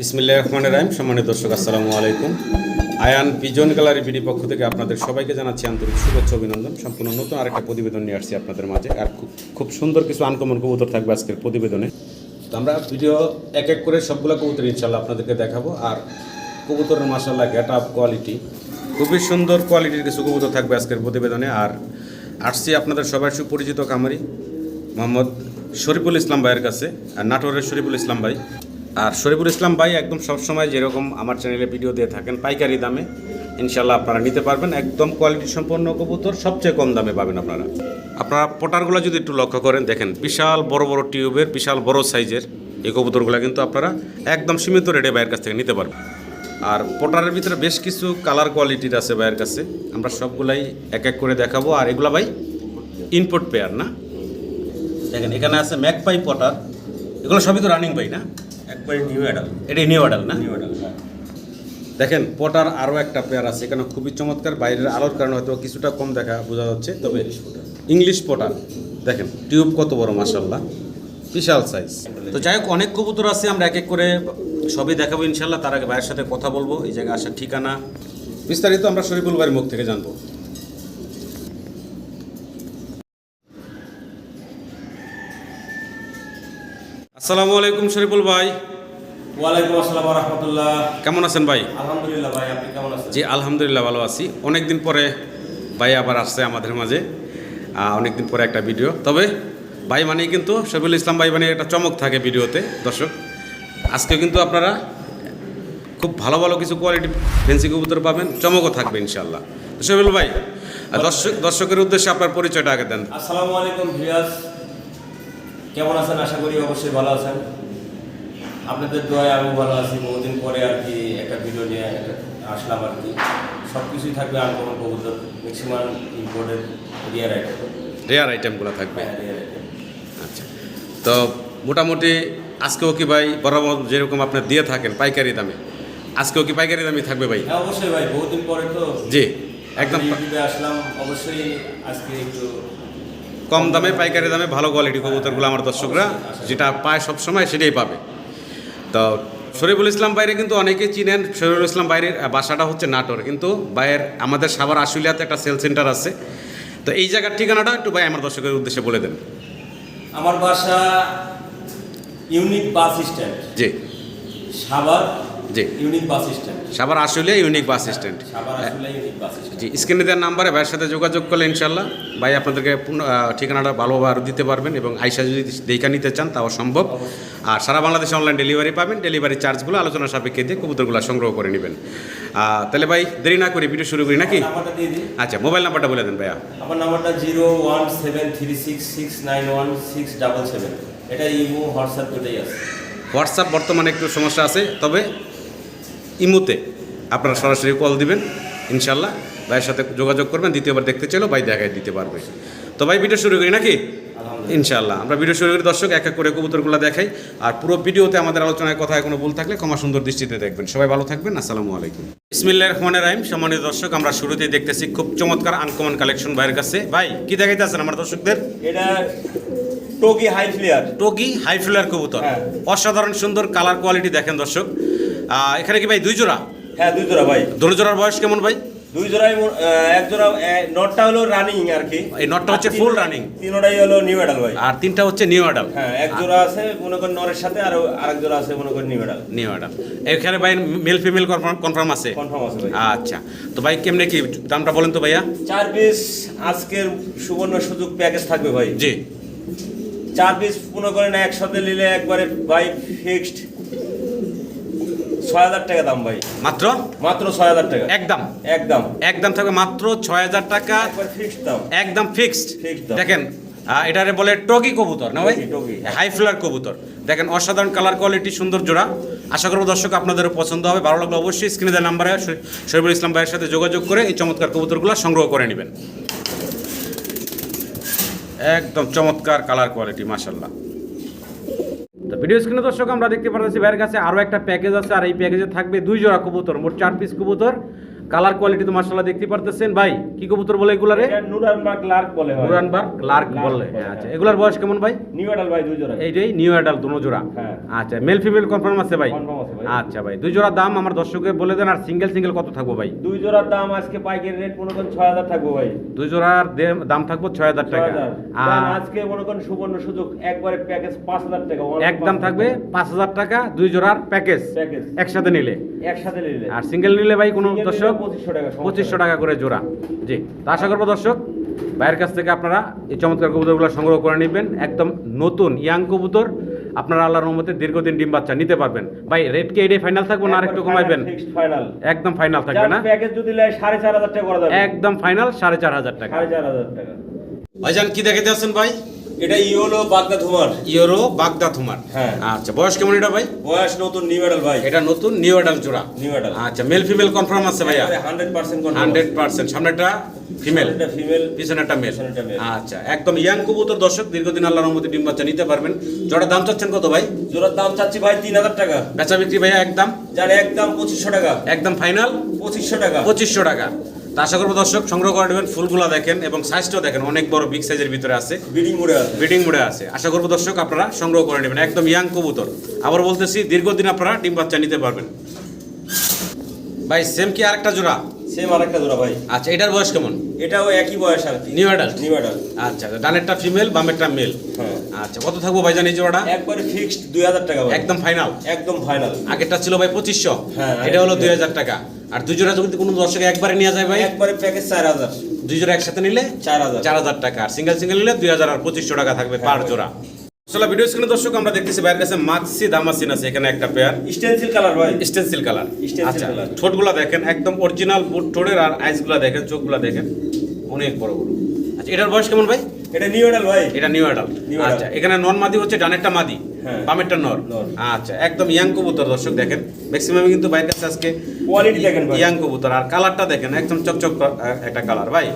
বিসমিল্লাহ রহমান রাহিম। সম্মানিত দর্শক, আসসালামু আলাইকুম। আয়ান পিজন গ্যালারি বিডি পক্ষ থেকে আপনাদের সবাইকে জানাচ্ছি আন্তরিক শুভেচ্ছা অভিনন্দন। সম্পূর্ণ নতুন আরেকটা প্রতিবেদন নিয়ে আসছি আপনাদের মাঝে। আর খুব খুব সুন্দর কিছু আনকমন কবুতর থাকবে আজকের প্রতিবেদনে। তো আমরা ভিডিও এক এক করে সবগুলো কবুতর ইনশাল্লাহ আপনাদেরকে দেখাবো। আর কবুতরের মাসাল্লাহ গেট আপ কোয়ালিটি, খুবই সুন্দর কোয়ালিটির কিছু কবুতর থাকবে আজকের প্রতিবেদনে। আর আসছি আপনাদের সবার সুপরিচিত কামারি, মোহাম্মদ শরীফুল ইসলাম ভাইয়ের কাছে, আর নাটোরের শরীফুল ইসলাম ভাই। আর শরীফুল ইসলাম ভাই একদম সবসময় যেরকম আমার চ্যানেলে ভিডিও দিয়ে থাকেন, পাইকারি দামে। ইনশাল্লাহ আপনারা নিতে পারবেন। একদম কোয়ালিটি সম্পন্ন কবুতর, সবচেয়ে কম দামে পাবেন আপনারা। আপনারা পটারগুলো যদি একটু লক্ষ্য করেন, দেখেন বিশাল বড় বড় টিউবের, বিশাল বড় সাইজের এই কবুতরগুলো কিন্তু আপনারা একদম সীমিত রেটে ভাইয়ের কাছ থেকে নিতে পারবেন। আর পটারের ভিতরে বেশ কিছু কালার কোয়ালিটির আছে ভাইয়ের কাছে। আমরা সবগুলাই এক এক করে দেখাবো। আর এগুলা ভাই ইনপুট পেয়ার না? দেখেন, এখানে আছে ম্যাকপাই পটার এগুলো সবই তো রানিং পাই না? একবারে নিউ অ্যাডাল এটা নিউ অ্যাডাল না? নিউ অ্যাডাল হ্যাঁ। দেখেন পটার আরও একটা পেয়ার আছে এখানে খুবই চমৎকার বাইরের আলোর কারণে হয়তো কিছুটা কম দেখা বোঝা যাচ্ছে তবে ইংলিশ পটার। দেখেন টিউব কত বড় মাসাল্লাহ বিশাল সাইজ তো যাই হোক অনেক কবুতর আছে আমরা এক এক করে সবই দেখাবো ইনশাল্লাহ তার আগে ভাইয়ের সাথে কথা বলব এই জায়গায় আসার ঠিকানা। বিস্তারিত আমরা শরীফুল ভাইয়ের মুখ থেকে জানব। আসসালামু আলাইকুম শরীফুল ভাই। ওয়ালাইকুম আসসালাম রহমতুল্লাহ। কেমন আছেন ভাই? আলহামদুলিল্লাহ ভাই আপনি কেমন আছেন? জি আলহামদুলিল্লাহ ভালো আছি। অনেক দিন পরে ভাই আবার আসছে আমাদের মাঝে। অনেক দিন পরে একটা ভিডিও। তবে ভাই মানেই কিন্তু শফিউল ইসলাম ভাই মানে একটা চমক থাকে ভিডিওতে দর্শক। আজকে কিন্তু আপনারা খুব ভালো ভালো কিছু কোয়ালিটি ফেন্সি কবুতর পাবেন চমকও থাকবে ইনশাল্লাহ শফিউল ভাই দর্শক দর্শকের উদ্দেশ্যে আপনার পরিচয়টা আগে দেন। আসসালামু আলাইকুম ভিয়াস কেমন আছেন? আশা করি অবশ্যই ভালো আছেন। আপনাদের দোয়ায় আমি ভালো আছি। বহুদিন পরে আর কি একটা ভিডিও নিয়ে আসলাম আর কি। সব কিছুই থাকবে আনকমন কবুতর। Maximum imported rare item rare আইটেমগুলো থাকবে। হ্যাঁ রিয়ার আইটেম আচ্ছা। তো মোটামুটি আজকেও কি ভাই বরাবর যেরকম আপনার দিয়ে থাকেন পাইকারি দামে আজকেও কি পাইকারি দামে থাকবে ভাই? হ্যাঁ অবশ্যই ভাই। বহুদিন পরে তো জি একদম আসলাম। অবশ্যই আজকে একটু কম দামে পাইকারি দামে ভালো কোয়ালিটি কবুতরগুলো আমার দর্শকরা যেটা পায় সব সময় সেটাই পাবে। তো শরীফুল ইসলাম বাইরে কিন্তু অনেকেই চিনেন শরীফুল ইসলাম বাইরের বাসাটা হচ্ছে নাটোর। কিন্তু বাইরের আমাদের সাভার আশুলিয়াতে একটা সেল সেন্টার আছে। তো এই জায়গার ঠিকানাটা একটু ভাই আমার দর্শকের উদ্দেশ্যে বলে দেন। আমার বাসা ইউনিক বাস স্ট্যান্ড। জি। সাভার জি। Unique bus stand. সাভার আসলে ইউনিক বাস স্ট্যান্ড। জি স্ক্রিনে দেওয়ার নাম্বারে ভাইয়ের সাথে যোগাযোগ করলে ইনশাল্লাহ ভাই আপনাদেরকে ঠিকানাটা ভালোভাবে আরও দিতে পারবেন এবং আইসা যদি দেখা নিতে চান তাও সম্ভব। আর সারা বাংলাদেশে অনলাইন ডেলিভারি পাবেন। ডেলিভারি চার্জগুলো আলোচনা সাপেক্ষে দিয়ে কবুতরগুলো সংগ্রহ করে নেবেন। তাহলে ভাই দেরি না করি ভিডিও শুরু করি নাকি? আচ্ছা মোবাইল নাম্বারটা বলে দেন ভাইয়া। আমার নাম্বারটা zero one seven three six six nine one six double seven. এটা ইমো হোয়াটসঅ্যাপ দুটাই আছে। হোয়াটসঅ্যাপ বর্তমানে একটু সমস্যা আছে তবে ইমুতে আপনারা সরাসরি কল দিবেন ইনশাল্লাহ। ভাইয়ের সাথে যোগাযোগ করবেন দ্বিতীয়বার দেখতে চাইলেও ভাই দেখায় দিতে পারবে। তো ভাই ভিডিও শুরু করি নাকি? ইনশাল্লাহ। আমরা ভিডিও শুরু করি দর্শক এক এক করে কবুতরগুলো দেখাই। আর পুরো ভিডিওতে আমাদের আলোচনায় কথায় কোনো ভুল থাকলে ক্ষমা সুন্দর দৃষ্টিতে দেখবেন। সবাই ভালো থাকবেন আসসালামু আলাইকুম। ইসমিল্লাহ রহমান রাহিম। সম্মানিত দর্শক আমরা শুরুতেই দেখতেছি খুব চমৎকার আনকমন কালেকশন ভাইয়ের কাছে। ভাই কি দেখাইতে আছেন আমার দর্শকদের? এটা টোকি হাই ফ্লেয়ার টোকি হাই ফ্লেয়ার কবুতর। হ্যাঁ। অসাধারণ সুন্দর কালার কোয়ালিটি দেখেন দর্শক। এখানে কি ভাই দুই জোড়া? হ্যাঁ দুই জোড়া ভাই। দুই জোড়ার বয়স কেমন ভাই? দুই জোড়াই এক জোড়া নটটা হলো রানিং আর কি। এই নটটা হচ্ছে ফুল রানিং তিন- running। হলো নিউ অ্যাডাল ভাই। আর তিনটা হচ্ছে নিউ অ্যাডাল হ্যাঁ এক জোড়া আছে মনে করেন নরের সাথে আর আরেক জোড়া আছে মনে করেন নিউ অ্যাডাল নিউ অ্যাডাল এখানে ভাই মেল ফিমেল কনফার্ম আছে? কনফার্ম আছে ভাই। আচ্ছা। তো ভাই কেমনে কি দামটা বলেন তো ভাইয়া। চার পিস আজকের সুবর্ণ সুযোগ প্যাকেজ থাকবে ভাই। জি। চার পিস মনে করেন একসাথে নিলে একবারে ভাই ফিক্সড ছয় হাজার টাকা দাম ভাই। মাত্র? মাত্র ছয় হাজার টাকা। একদম। একদম। একদম থাকবে মাত্র ছয় হাজার টাকা। ফিক্সড দাম। একদম ফিক্সড দেখেন এটারে বলে টগি কবুতর না ভাই। হাই ফ্লার কবুতর। দেখেন অসাধারণ কালার কোয়ালিটি সুন্দর জোড়া। আশা করব দর্শক আপনাদেরও পছন্দ হবে। ভালো লাগলে অবশ্যই স্ক্রিনে দেওয়া নাম্বারে শরীফুল ইসলাম ভাইয়ের সাথে যোগাযোগ করে এই চমৎকার কবুতরগুলো সংগ্রহ করে নেবেন। একদম চমৎকার কালার কোয়ালিটি মাশাল্লাহ ভিডিও স্ক্রিনে দর্শক আমরা দেখতে পাচ্ছি ভাইয়ের কাছে আরও একটা প্যাকেজ আছে আর এই প্যাকেজে থাকবে দুই জোড়া কবুতর মোট চার পিস কবুতর। কালার কোয়ালিটি তো মার্শাল্লাহ দেখতে পারতেছেন। ভাই কি কবুতর বলে এগুলা রে নুরানবার্গ লার্ক বলে নুরানবার্গ লার্ক বলে, আচ্ছা। হ্যাঁ। এগুলার বয়স কেমন ভাই? নিউ অ্যাডাল ভাই দুই জোড়া। এইটাই নিউ অ্যাডাল দুনো জোড়া। হ্যাঁ। আচ্ছা মেল ফিমেল কনফার্ম আছে ভাই। আচ্ছা ভাই দুই জোড়া দাম আমার দর্শককে বলে দেন আর সিঙ্গেল সিঙ্গেল কত থাকব ভাই? দুই জোড়ার দাম আজকে পাইকারি রেট মনে করেন ছয় হাজার থাকব ভাই। দুই জোড়ার দাম থাকব ছয় হাজার ছয় টাকা। আর আজকে মনে করেন সুবর্ণ সুযোগ একবারে প্যাকেজ পাঁচ হাজার টাকা একদম থাকবে পাঁচ হাজার টাকা দুই জোড়ার প্যাকেজ একসাথে নিলে। একসাথে নিলে। আর সিঙ্গেল নিলে ভাই কোনো দর্শক 2500 টাকা, পঁচিশশো টাকা করে জোড়া। জি তো আশা করব দর্শক ভাইয়ের কাছ থেকে আপনারা এই চমৎকার কবুতরগুলো সংগ্রহ করে নেবেন। একদম নতুন ইয়াং কবুতর আপনারা আল্লাহর রহমতে দীর্ঘদিন ডিম বাচ্চা নিতে পারবেন। ভাই রেট কি এটাই ফাইনাল থাকবে না আরেকটু কমাইবেন? একদম ফাইনাল থাকবে না? প্যাকেজ যদি নেয় সাড়ে চার হাজার টাকা করা যাবে। একদম ফাইনাল সাড়ে চার হাজার টাকা। সাড়ে চার হাজার টাকা। ভাইজান কি দেখে যাচ্ছেন ভাই? এটা ইওলো বাগদা ধুমার ইয়োরো বাগদা থুমার হ্যাঁ। আচ্ছা বয়স কেমন এটা ভাই? বয়স নতুন নিউ মেডাল ভাই। এটা নতুন নিউ অ্যাডাল জোড়া। নিউ মেডাল আচ্ছা মেল ফিমেল কনফার্ম আছে ভাইয়া? হান্ড্রেড পার্সেন্ট হান্ড্রেড পার্সেন্ট সামনেটা ফিমেল ফিমেল পিছনেরটা মেল আচ্ছা একদম ইয়াং কবুতর দর্শক দীর্ঘদিন আল্লাহর রহমতে ডিম বাচ্চা নিতে পারবেন। জোড়া দাম চাচ্ছেন কত ভাই? জোড়ার দাম চাচ্ছি ভাই তিন হাজার টাকা। বেচা বিক্রি ভাইয়া একদম? যার একদম পঁচিশশো টাকা। একদম ফাইনাল পঁচিশশো টাকা। পঁচিশশো টাকা। তা আশা করব দর্শক সংগ্রহ করে নেবেন ফুলগুলো দেখেন এবং সাইজটাও দেখেন অনেক বড় বিগ সাইজের ভিতরে আছে। বিডিং মোড়ে আছে। বিডিং মোডে আছে। আশা করব দর্শক আপনারা সংগ্রহ করে নেবেন। একদম ইয়াং কবুতর। আবার বলতেছি দীর্ঘদিন আপনারা ডিম বাচ্চা নিতে পারবেন। ভাই সেম কি আরেকটা জোড়া? সেম আরেকটা জোড়া ভাই। আচ্ছা এটার বয়স কেমন? এটাও একই বয়স আর কি। নিউ অ্যাডাল্ট নিউ মেডাল আচ্ছা ডানেরটা ফিমেল বামেরটা মেল হ্যাঁ। আচ্ছা কত থাকব ভাইজান এই জোড়াটা? একবারে ফিক্সড দুই হাজার টাকা ভাই। একদম ফাইনাল একদম ফাইনাল আগেরটা ছিল ভাই পঁচিশশো। হ্যাঁ, এটা হলো। দুই হাজার টাকা। আর দুই জোড়া যদি কোনো দর্শক একবারে নিয়ে যায় ভাই? একবারে প্যাকেজ চার হাজার। দুই জোড়া একসাথে নিলে চার হাজার। চার হাজার টাকা। আর সিঙ্গেল সিঙ্গেল নিলে দুই হাজার আর পঁচিশশো টাকা থাকবে পার জোড়া। আসলে ভিডিও স্ক্রিনে দর্শক আমরা দেখতেছি কাছে মাক্সি দামাসিন আছে এখানে একটা পেয়ার স্টেনসিল কালার ভাই। স্টেনসিল কালার আচ্ছা ঠোঁটগুলা দেখেন একদম অরিজিনাল বুট ঠোঁটের আর আইসগুলা দেখেন চোখগুলা দেখেন অনেক বড় বড়। আচ্ছা এটার বয়স কেমন ভাই? এটা নিউ মেডাল ভাই। এটা নিউ অ্যাডাল আচ্ছা এখানে নন মাদি হচ্ছে ডানেরটা মাদি হ্যাঁ। বামেরটা নর। নর। আচ্ছা একদম ইয়াং কবুতর দর্শক দেখেন। ম্যাক্সিমাম কিন্তু বাইরের কাছে আজকে কোয়ালিটি দেখেন ইয়াং কবুতর। আর কালারটা দেখেন একদম চকচক একটা কালার ভাই।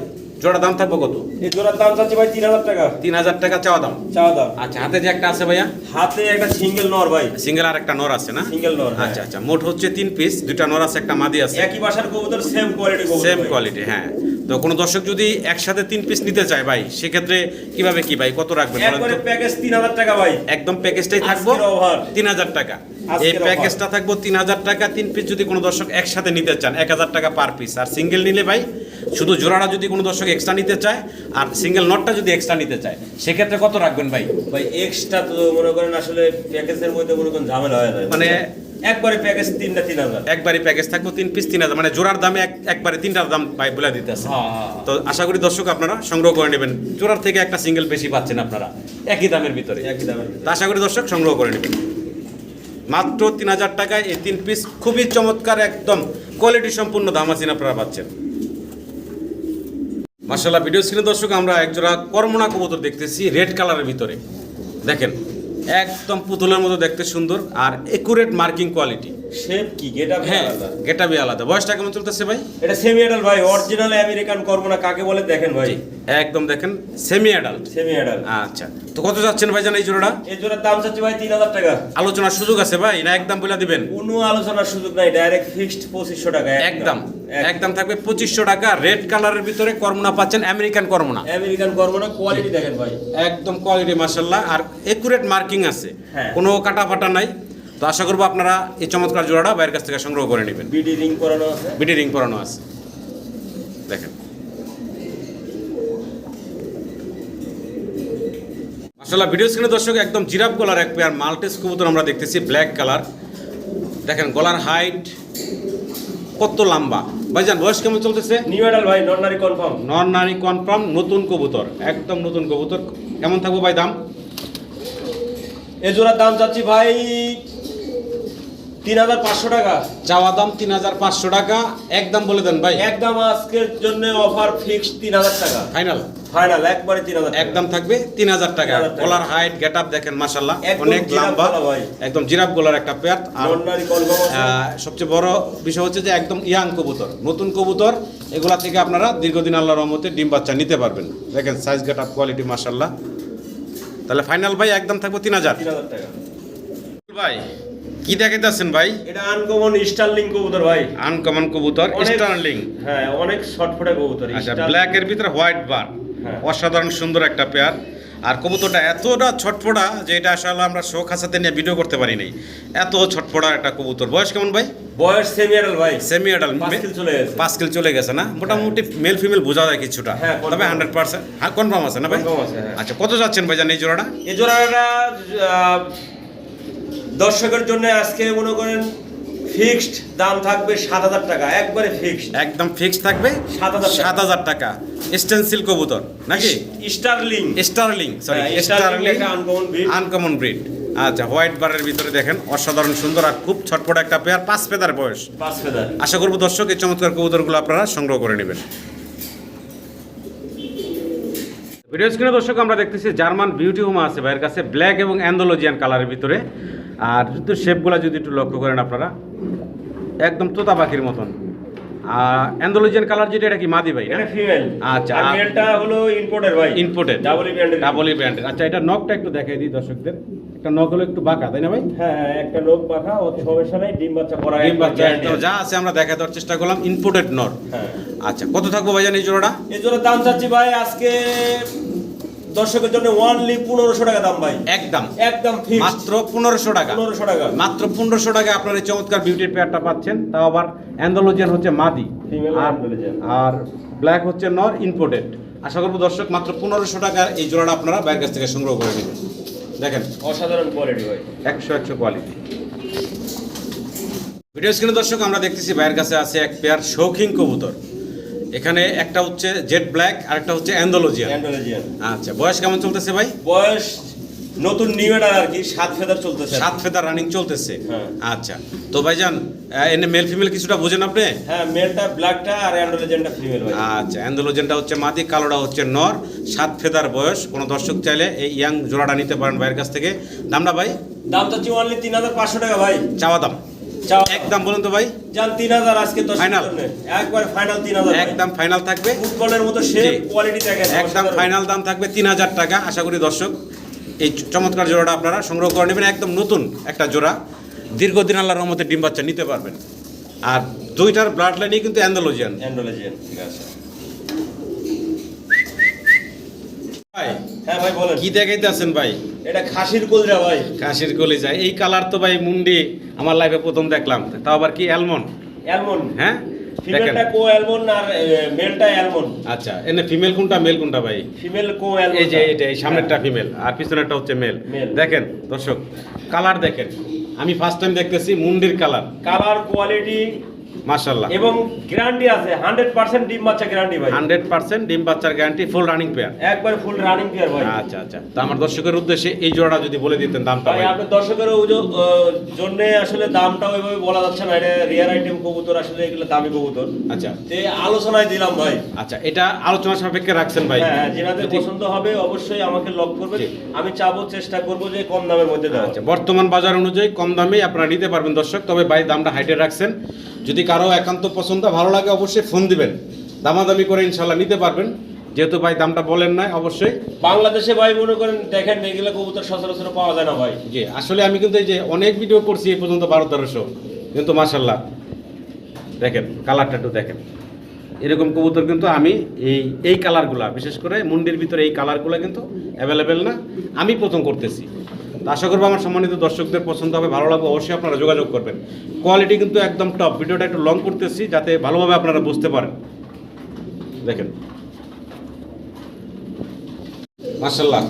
জোড়া দাম থাকব কত? এই জোড়ার দাম চাচ্ছি ভাই তিন হাজার টাকা। তিন হাজার টাকা চাওয়া দাম? চাওয়া দাম। আচ্ছা হাতে যে একটা আছে ভাইয়া? হাতে একটা সিঙ্গেল নর ভাই। সিঙ্গেল আর একটা নর আছে না? সিঙ্গেল নর হ্যাঁ। আচ্ছা আচ্ছা মোট হচ্ছে তিন পিস দুটা নর আছে একটা মাদি আছে। একই বাসার কবুতর সেম কোয়ালিটি সেম কোয়ালিটি হ্যাঁ। তো কোনো দর্শক যদি একসাথে তিন পিস নিতে চায় ভাই সেক্ষেত্রে কীভাবে কি ভাই? কত রাখবেন বলেন একবারে তো? প্যাকেজ তিন হাজার টাকা ভাই। একদম প্যাকেজটাই থাকব তিন হাজার টাকা। এই প্যাকেজটা থাকব তিন হাজার টাকা তিন পিস যদি কোনো দর্শক একসাথে নিতে চান এক হাজার টাকা পার পিস আর সিঙ্গেল নিলে ভাই শুধু জোড়াটা যদি কোনো দর্শক এক্সট্রা নিতে চায় আর সিঙ্গেল নটটা যদি এক্সট্রা নিতে চায় সেক্ষেত্রে কত রাখবেন ভাই? ভাই এক্সট্রা তো মনে করেন আসলে প্যাকেজের মধ্যে মনে করেন ঝামেলা হয় মানে একবারে প্যাকেজ তিনটা তিন হাজার। একবারই প্যাকেজ থাকব তিন পিস তিন হাজার। মানে জোড়ার দামে একবারে তিনটার দাম ভাই বলে দিতে আছে। তো আশা করি দর্শক আপনারা সংগ্রহ করে নেবেন। জোড়ার থেকে একটা সিঙ্গেল বেশি পাচ্ছেন আপনারা। একই দামের ভিতরে। একই দামের তো আশা করি দর্শক সংগ্রহ করে নেবেন। মাত্র তিন হাজার টাকায় এই তিন পিস খুবই চমৎকার একদম কোয়ালিটি সম্পূর্ণ দামাসিন আপনারা পাচ্ছেন। মার্শাল্লাহ ভিডিও স্ক্রিনে দর্শক আমরা একজোড়া কর্মনা কবুতর দেখতেছি রেড কালারের ভিতরে। দেখেন একদম পুতুলের মতো দেখতে সুন্দর আর একুরেট মার্কিং কোয়ালিটি শেপ কি? গেটা হ্যাঁ গেটা বি আলাদা। বয়সটা কেমন চলতেছে ভাই? এটা সেমি অ্যাডাল ভাই অরিজিনাল আমেরিকান করব না কাকে বলে দেখেন ভাই। একদম দেখেন সেমি অ্যাডাল্ট সেমি অ্যাডাল আচ্ছা তো কত যাচ্ছেন ভাই জান এই জোড়াটা? এই জোড়ার দাম চাচ্ছি ভাই তিন হাজার টাকা। আলোচনার সুযোগ আছে ভাই না একদম বলে দিবেন? কোনো আলোচনার সুযোগ নাই ডাইরেক্ট ফিক্সড পঁচিশশো টাকা একদম। একদম থাকবে পঁচিশশো টাকা। রেড কালারের ভিতরে কর্মনা পাচ্ছেন আমেরিকান কর্মনা। আমেরিকান করব না কোয়ালিটি দেখেন ভাই। একদম কোয়ালিটি মাসাল্লাহ আর একুরেট মার্কিং আছে। হ্যাঁ। কোনো কাটা ফাটা নাই। তো আশা করব আপনারা এই চমৎকার জোড়াটা বাইরের কাছ থেকে সংগ্রহ করে নেবেন। বিডি রিং করানো আছে? বিডি রিং পরানো আছে। দেখেন। মাসাল্লাহ ভিডিও স্ক্রিনে দর্শক একদম জিরাফ গলার এক পেয়ার মাল্টেস কবুতর আমরা দেখতেছি ব্ল্যাক কালার দেখেন গলার হাইট কত লম্বা। ভাইজান বয়স কেমন চলতেছে? নিউ অ্যাডাল ভাই নর্নারি কনফার্ম নন নারী কনফার্ম নতুন কবুতর একদম নতুন কবুতর। কেমন থাকব ভাই দাম? এই জোড়ার দাম চাচ্ছি ভাই তিন হাজার পাঁচশো টাকা। চাওয়া দাম তিন হাজার পাঁচশো টাকা। একদম বলে দেন ভাই। একদম আজকের জন্য অফার ফিক্স তিন হাজার টাকা। ফাইনাল ফাইনাল একবারে তিন হাজার একদম থাকবে তিন হাজার টাকা। 3,000 গলার হাইট গেট আপ দেখেন মাসাল্লাহ অনেক লম্বা। একদম জিরাফ গলার একটা পেয়ার আর সবচেয়ে বড় বিষয় হচ্ছে যে একদম ইয়াং কবুতর। নতুন কবুতর এগুলা থেকে আপনারা দীর্ঘদিন আল্লাহর রহমতে ডিম বাচ্চা নিতে পারবেন। দেখেন সাইজ গেট আপ কোয়ালিটি মাসাল্লাহ তাহলে ফাইনাল ভাই একদম থাকব তিন হাজার। হাজার টাকা। ভাই কি দেখাইতেছেন ভাই? এটা আনকমন স্টারলিং কবুতর ভাই। আনকমন কবুতর স্টার্লিং হ্যাঁ অনেক শর্ট ফুটে কবুতর। আচ্ছা Starling। ব্ল্যাকের ভিতরে হোয়াইট বার হ্যাঁ। অসাধারণ সুন্দর একটা পেয়ার আর কবুতরটা এতটা ছটফটা যে এটা আসলে আমরা শোক হাসাতে নিয়ে ভিডিও করতে পারি নাই। এত ছটফটা একটা কবুতর। বয়স কেমন ভাই? বয়স সেমিয়ারাল ভাই। সেমি অ্যাডাল চলে গেছে। পাঁচ কিল চলে গেছে না? মোটামুটি মেল ফিমেল বোঝা যায় কিছুটা। হ্যাঁ, তবে হান্ড্রেড পার্সেন্ট হ্যাঁ কনফার্ম আছে না ভাই? হ্যাঁ। আচ্ছা কত যাচ্ছেন ভাই জান এই জোড়াটা? এই জোড়াটা দর্শকের জন্য আজকে মনে করেন ফিক্সড দাম থাকবে সাত হাজার টাকা একবারে ফিক্সড একদম ফিক্সড থাকবে 7,000 টাকা। সাত হাজার টাকা। স্টেনসিল কবুতর নাকি? স্টারলিং স্টারলিং সরি স্টারলিং একটা ব্রিড আনকমন ব্রিড আচ্ছা হোয়াইট বারের ভিতরে দেখেন অসাধারণ সুন্দর আর খুব ছটপট একটা পেয়ার পাঁচ পেদার বয়স। পাঁচ ফেদার। আশা করব দর্শক এই চমৎকার কবুতরগুলো আপনারা সংগ্রহ করে নেবেন। ভিডিও স্ক্রিনে দর্শক, আমরা দেখতেছি জার্মান বিউটি হোমা আছে ভাইয়ের কাছে, ব্ল্যাক এবং অ্যান্ডোলজিয়ান কালারের ভিতরে। আর যদি শেপগুলো যদি একটু লক্ষ্য করেন আপনারা, একদম তোতা পাখির মতন। আর অ্যান্ডোলজিয়ান কালার যেটা এটা কি মাদি ভাই এটা ফিমেল আচ্ছা, আর মেলটা হলো ইম্পোর্টেড ভাই। ইনপুটেড ডাবল ব্র্যান্ডের ডাবল ব্র্যান্ডের আচ্ছা এটা নকটা একটু দেখাই দিই দর্শকদের। একটা নক হলো একটু বাঁকা তাই না ভাই? হ্যাঁ হ্যাঁ একটা লোক বাঁকা ও সমস্যা নাই ডিম বাচ্চা করা ডিম বাচ্চা যা আছে আমরা দেখা দেওয়ার চেষ্টা করলাম ইনপুটেড নর হ্যাঁ। আচ্ছা কত থাকব ভাইজান এই জোড়াটা? এই জন্য দাম চাচ্ছি ভাই আজকে দর্শকের জন্য ওয়ানলি পনেরোশো টাকা দাম ভাই। একদম। একদম মাত্র পনেরোশো টাকা। পনেরোশো টাকা। মাত্র পনেরোশো টাকা আপনার এই চমৎকার বিউটির পেয়ারটা পাচ্ছেন। তাও আবার অ্যান্ডোলজিয়ান হচ্ছে মাদি। আর ব্ল্যাক হচ্ছে নর ইম্পোর্টেড আশা করব দর্শক মাত্র পনেরোশো টাকার এই জোড়াটা আপনারা বাইরের কাছ থেকে সংগ্রহ করে নেবেন। দেখেন। অসাধারণ কোয়ালিটি ভাই। একশো একশো কোয়ালিটি ভিডিও স্ক্রিনে দর্শক আমরা দেখতেছি ভাইয়ের কাছে আছে এক পেয়ার শৌখিন কবুতর। এখানে একটা হচ্ছে জেট ব্ল্যাক আর একটা হচ্ছে অ্যান্ডোলজিয়ান। অ্যান্ডোলজিয়ান। আচ্ছা বয়স কেমন চলতেছে ভাই? বয়স নতুন নিউ এডার আর কি সাত ফেদার চলতেছে। সাত ফেদার রানিং চলতেছে। হ্যাঁ। আচ্ছা তো ভাইজান এনে মেল ফিমেল কিছুটা বোঝেন আপনি? হ্যাঁ মেলটা ব্ল্যাকটা আর অ্যান্ডোলজিয়ানটা ফিমেল ভাই। আচ্ছা অ্যান্ডোলোজেনটা হচ্ছে মাদি কালোটা হচ্ছে নর। সাত ফেদার বয়স কোনো দর্শক চাইলে এই ইয়াং জোড়াটা নিতে পারেন ভাইয়ের কাছ থেকে। দামটা ভাই? দাম চাচ্ছি অনলি তিন হাজার পাঁচশো টাকা ভাই। চাওয়া দাম? একদম বলুন তো ভাই। যান তিন হাজার আজকে দশ Final? একবার ফাইনাল তিন হাজার একদম ফাইনাল থাকবে। ফুটবলের মতো শেপ কোয়ালিটি থাকে একদম ফাইনাল দাম থাকবে তিন হাজার টাকা। আশা করি দর্শক এই চমৎকার জোড়াটা আপনারা সংগ্রহ করে নেবেন। একদম নতুন একটা জোড়া। দীর্ঘদিন আল্লাহর রহমতে ডিম বাচ্চা নিতে পারবেন। আর দুইটার ব্লাড লাইনই কিন্তু অ্যান্ডোলজিয়ান অ্যান্ডোলজিয়ান ঠিক আছে। ভাই হ্যাঁ ভাই বলেন। কি দেখাইতে আছেন ভাই? এটা খাসির কলজা ভাই। এই কালার তো ভাই মুন্ডি আমার লাইফে প্রথম দেখলাম। তাও আবার কি অ্যালমন্ড হ্যাঁ? ফিমেলটা কো অ্যালমন্ড আর মেলটা অ্যালমন্ড আচ্ছা এনে ফিমেল কোনটা মেল কোনটা ভাই? ফিমেল কো এই যে এই সামনেরটা ফিমেল আর পিছনেরটা হচ্ছে মেল দেখেন দর্শক কালার দেখেন। আমি ফার্স্ট টাইম দেখতেছি মুন্ডির কালার। কালার কোয়ালিটি মাশাল্লাহ এবং গ্যারান্টি আছে হান্ড্রেড পার্সেন্ট ডিম বাচ্চা গ্যারান্টি ভাই। হান্ড্রেড পার্সেন্ট ডিম বাচ্চার গ্যারান্টি ফুল রানিং পেয়ার একবার ফুল রানিং পিয়ার ভাই। আচ্ছা আচ্ছা। তো আমার দর্শকের উদ্দেশ্যে এই জোড়াটা যদি বলে দিতেন দামটা ভাই দর্শকের জন্য আসলে দামটা ওইভাবে বলা যাচ্ছে না। এটা রিয়ার আইটেম কবুতর আসলে এগুলো দামি কবুতর। আচ্ছা। তে আলোচনায় দিলাম ভাই। আচ্ছা এটা আলোচনা সাপেক্ষে রাখছেন ভাই। হ্যাঁ যেনাদের পছন্দ হবে অবশ্যই আমাকে লক করবে আমি চাবো চেষ্টা করব যে কম দামের মধ্যে দেওয়া আচ্ছা বর্তমান বাজার অনুযায়ী কম দামে আপনারা নিতে পারবেন দর্শক। তবে ভাই দামটা হাইটে রাখছেন। যদি কারও একান্ত পছন্দ ভালো লাগে অবশ্যই ফোন দিবেন। দামাদামি করে ইনশাল্লাহ নিতে পারবেন। যেহেতু ভাই দামটা বলেন নাই অবশ্যই। বাংলাদেশে ভাই মনে করেন দেখেন এগুলো কবুতর সচরাচর পাওয়া যায় না ভাই। জি আসলে আমি কিন্তু এই যে অনেক ভিডিও করছি এই পর্যন্ত বারো তেরোশো কিন্তু মাসাল্লাহ দেখেন কালারটা একটু দেখেন। এরকম কবুতর কিন্তু আমি এই এই কালারগুলা বিশেষ করে মুন্ডির ভিতরে এই কালারগুলো কিন্তু অ্যাভেলেবেল না। আমি প্রথম করতেছি। তো আশা করব আমার সম্মানিত দর্শকদের পছন্দ হবে ভালো লাগবে অবশ্যই আপনারা যোগাযোগ করবেন। কোয়ালিটি কিন্তু একদম টপ ভিডিওটা একটু লং করতেছি যাতে ভালোভাবে আপনারা বুঝতে পারেন। দেখেন। মার্শাল্লাহ